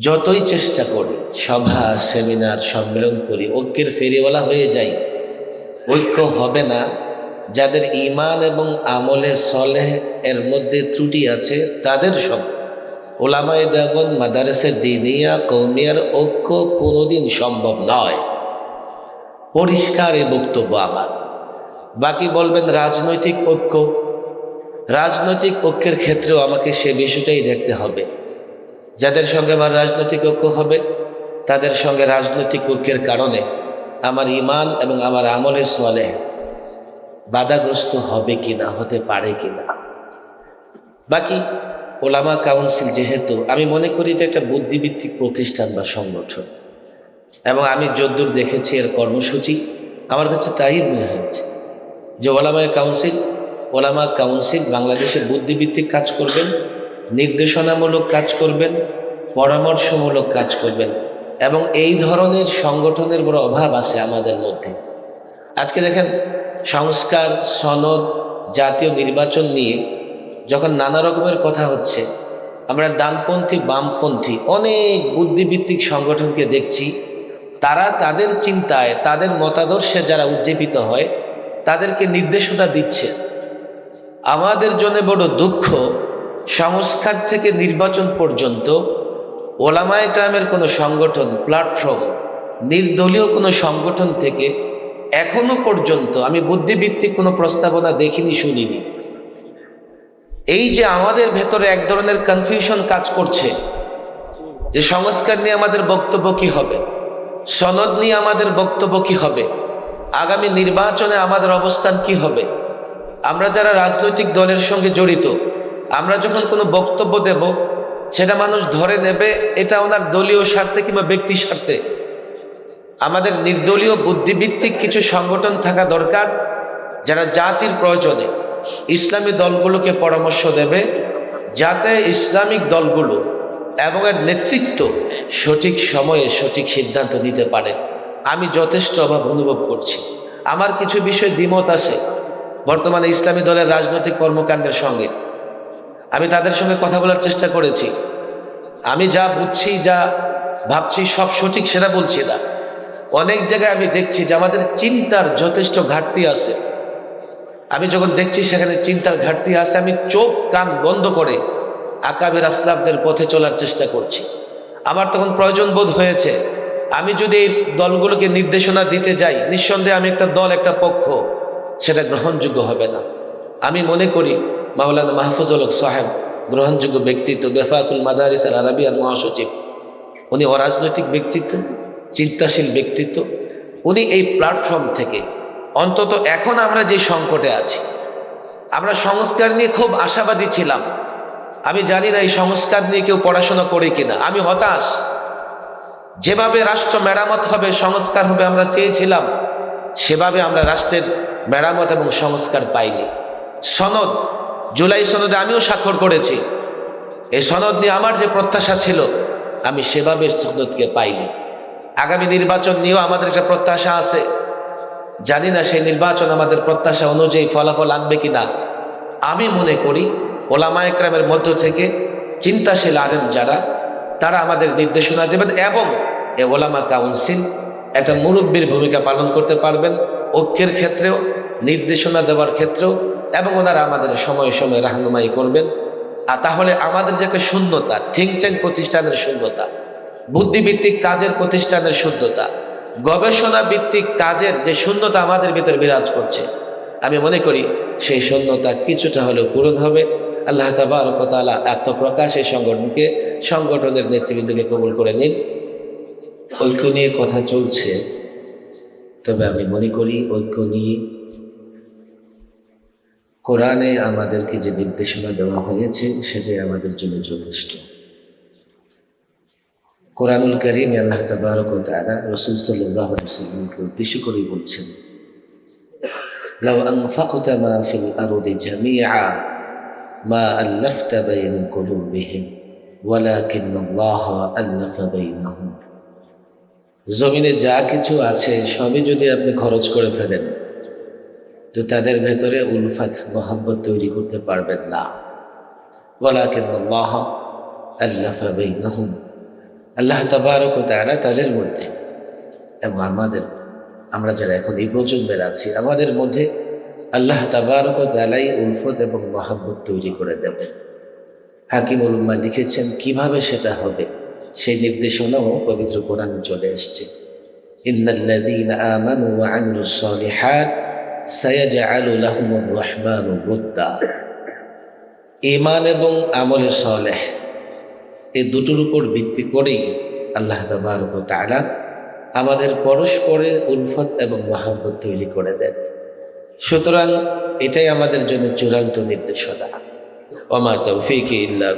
যতই চেষ্টা করি, সভা, সেমিনার সম্মেলন করি, ঐক্যের ফেরিওয়ালা হয়ে যাই। ঐক্য হবে না। যাদের ইমান এবং আমলের সলেহ এর মধ্যে ত্রুটি আছে, তাদের সব। ওলামায় দেবন মাদারেসে দিনিয়া কৌমিয়ার ঐক্য কোনোদিন সম্ভব নয়। পরিষ্কার এই বক্তব্য আমার। বাকি বলবেন রাজনৈতিক ঐক্য। রাজনৈতিক ঐক্যের ক্ষেত্রেও আমাকে সে বিষয়টাই দেখতে হবে। যাদের সঙ্গে আমার রাজনৈতিক ঐক্য হবে, তাদের সঙ্গে রাজনৈতিক ঐক্যের কারণে আমার ইমান এবং আমার আমলের সলে বাধাগ্রস্ত হবে কি না হতে পারে কি না বাকি ওলামা কাউন্সিল যেহেতু, আমি মনে করি এটা একটা বুদ্ধিভিত্তিক প্রতিষ্ঠান বা সংগঠন। এবং আমি যদ্দূর দেখেছি এর কর্মসূচি, আমার কাছে তাই মনে হয়েছে যে ওলামা কাউন্সিল ওলামা কাউন্সিল বাংলাদেশে বুদ্ধিভিত্তিক কাজ করবেন নির্দেশনামূলক কাজ করবেন, পরামর্শমূলক কাজ করবেন এবং এই ধরনের সংগঠনের বড় অভাব আছে আমাদের মধ্যে। আজকে দেখেন সংস্কার, সনদ, জাতীয় নির্বাচন নিয়ে যখন নানা রকমের কথা হচ্ছে, আমরা ডানপন্থী, বামপন্থী অনেক বুদ্ধিভিত্তিক সংগঠনকে দেখছি, তারা তাদের চিন্তায়, তাদের মতাদর্শে যারা উজ্জীবিত হয়, তাদেরকে নির্দেশনা দিচ্ছে। আমাদের জন্য বড় দুঃখ সংস্কার থেকে নির্বাচন পর্যন্ত ওলামায় গ্রামের কোনো সংগঠন প্ল্যাটফর্ম নির্দলীয় কোনো সংগঠন থেকে এখনও পর্যন্ত আমি বুদ্ধিভিত্তিক কোনো প্রস্তাবনা দেখিনি, শুনিনি। এই যে আমাদের ভেতরে এক ধরনের কনফিউশন কাজ করছে, যে সংস্কার নিয়ে আমাদের বক্তব্য কি হবে? সনদ নিয়ে আমাদের বক্তব্য কি হবে? আগামী নির্বাচনে আমাদের অবস্থান কি হবে? আমরা যারা রাজনৈতিক দলের সঙ্গে জড়িত আমরা যখন কোনো বক্তব্য দেব, সেটা মানুষ ধরে নেবে, এটা ওনার দলীয় স্বার্থে কিংবা ব্যক্তি স্বার্থে। আমাদের নির্দলীয় বুদ্ধিভিত্তিক কিছু সংগঠন থাকা দরকার, যারা জাতির প্রয়োজনে ইসলামী দলগুলোকে পরামর্শ দেবে, যাতে ইসলামিক দলগুলো এবং এর নেতৃত্ব সঠিক সময়ে সঠিক সিদ্ধান্ত নিতে পারে। আমি যথেষ্ট অভাব অনুভব করছি। আমার কিছু বিষয় দ্বিমত আছে বর্তমানে ইসলামী দলের রাজনৈতিক কর্মকাণ্ডের সঙ্গে। আমি তাদের সঙ্গে কথা বলার চেষ্টা করেছি। আমি যা বুঝছি, যা ভাবছি, সব সঠিক সেটা বলছি না। অনেক জায়গায় আমি দেখছি যে আমাদের চিন্তার যথেষ্ট ঘাটতি আছে। আমি যখন দেখছি সেখানে চিন্তার ঘাটতি আছে, আমি চোখ, কান বন্ধ করে আকাবের আসলামদের পথে চলার চেষ্টা করছি। আমার তখন প্রয়োজন বোধ হয়েছে। আমি যদি এই দলগুলোকে নির্দেশনা দিতে যাই, নিঃসন্দেহে আমি একটা দল, একটা পক্ষ, সেটা গ্রহণযোগ্য হবে না। আমি মনে করি মাওলানা মাহফুজুল সাহেব, গ্রহণযোগ্য ব্যক্তিত্ব বেফাকুল মাদারিস আল আরবিয়ার মহাসচিব। উনি অরাজনৈতিক ব্যক্তিত্ব, চিন্তাশীল ব্যক্তিত্ব। উনি এই প্ল্যাটফর্ম থেকে অন্তত এখন আমরা যে সংকটে আছি, আমরা সংস্কার নিয়ে খুব আশাবাদী ছিলাম। আমি জানি না এই সংস্কার নিয়ে কেউ পড়াশোনা করে কিনা। আমি হতাশ। যেভাবে রাষ্ট্র মেরামত হবে, সংস্কার হবে আমরা চেয়েছিলাম, সেভাবে আমরা রাষ্ট্রের মেরামত এবং সংস্কার পাইনি। সনদ জুলাই সনদে আমিও স্বাক্ষর করেছি। এই সনদ নিয়ে আমার যে প্রত্যাশা ছিল, আমি সেভাবে সনদকে পাইনি। আগামী নির্বাচন নিয়েও আমাদের একটা প্রত্যাশা আছে। জানি না সেই নির্বাচন আমাদের প্রত্যাশা অনুযায়ী ফলাফল আনবে কি না আমি মনে করি, ওলামা একরামের মধ্য থেকে চিন্তাশীল আলেম যারা, তারা আমাদের নির্দেশনা দেবেন এবং এ ওলামা কাউন্সিল একটা মুরব্বীর ভূমিকা পালন করতে পারবেন। ঐক্যের ক্ষেত্রেও, নির্দেশনা দেওয়ার ক্ষেত্রেও এবং ওনারা আমাদের সময়ে সময়ে রাহনুমাই করবেন। আর তাহলে আমাদের যে একটা শূন্যতা থিঙ্ক ট্যাঙ্ক প্রতিষ্ঠানের শূন্যতা বুদ্ধিভিত্তিক কাজের প্রতিষ্ঠানের শূন্যতা গবেষণা ভিত্তিক কাজের যে শূন্যতা আমাদের ভিতরে বিরাজ করছে, আমি মনে করি সেই শূন্যতা কিছুটা হলেও পূরণ হবে। আল্লাহ তাবারকতালা আত্মপ্রকাশ এই সংগঠনকে, সংগঠনের নেতৃবৃন্দকে কবুল করে নিন। ঐক্য নিয়ে কথা চলছে, তবে আমি মনে করি ঐক্য নিয়ে কোরআনে আমাদেরকে যে নির্দেশনা দেওয়া হয়েছে, সেটাই আমাদের জন্য যথেষ্ট। কোরআনুল করিম আল্লাহ তাবারক তাআলা রাসূল সাল্লাল্লাহু আলাইহি উদ্দেশ্য করে বলছেন, লাউ আনফাকতা মা ফিল আরদি জামিআ মা আল্লাফতা বাইনা কুলুবিহিম ওয়ালাকিন আল্লাহ আল্লাফা বাইনাহুম। জমিনে যা কিছু আছে, সবই যদি আপনি খরচ করে ফেলেন তো তাদের ভেতরে উলফাত মোহাম্মত তৈরি করতে পারবেন না। ওয়ালাকিন আল্লাহ বাইনাহুম। আল্লাহ তাবারক তারা তাদের মধ্যে। এবং আমাদের, আমরা যারা এখন এই প্রজন্মের আছি, আমাদের মধ্যে আল্লাহ তাবারক তালাই উলফত এবং মহাব্বত তৈরি করে দেব হাকিমুল উম্মা লিখেছেন, কীভাবে সেটা হবে? সেই নির্দেশনাও পবিত্র কোরআন চলে এসছে। ইন্নাল্লাযীনা আমানু ওয়া আমিলুস রহমানু ঈমান এবং আমলে সলেহ এই দুটোর উপর ভিত্তি করেই আল্লাহ তাআলা আমাদের পরস্পরের উলফত এবং মহাব্বত তৈরি করে দেন। সুতরাং এটাই আমাদের জন্য চূড়ান্ত নির্দেশনা। ওমা তৌফিক ইল্লা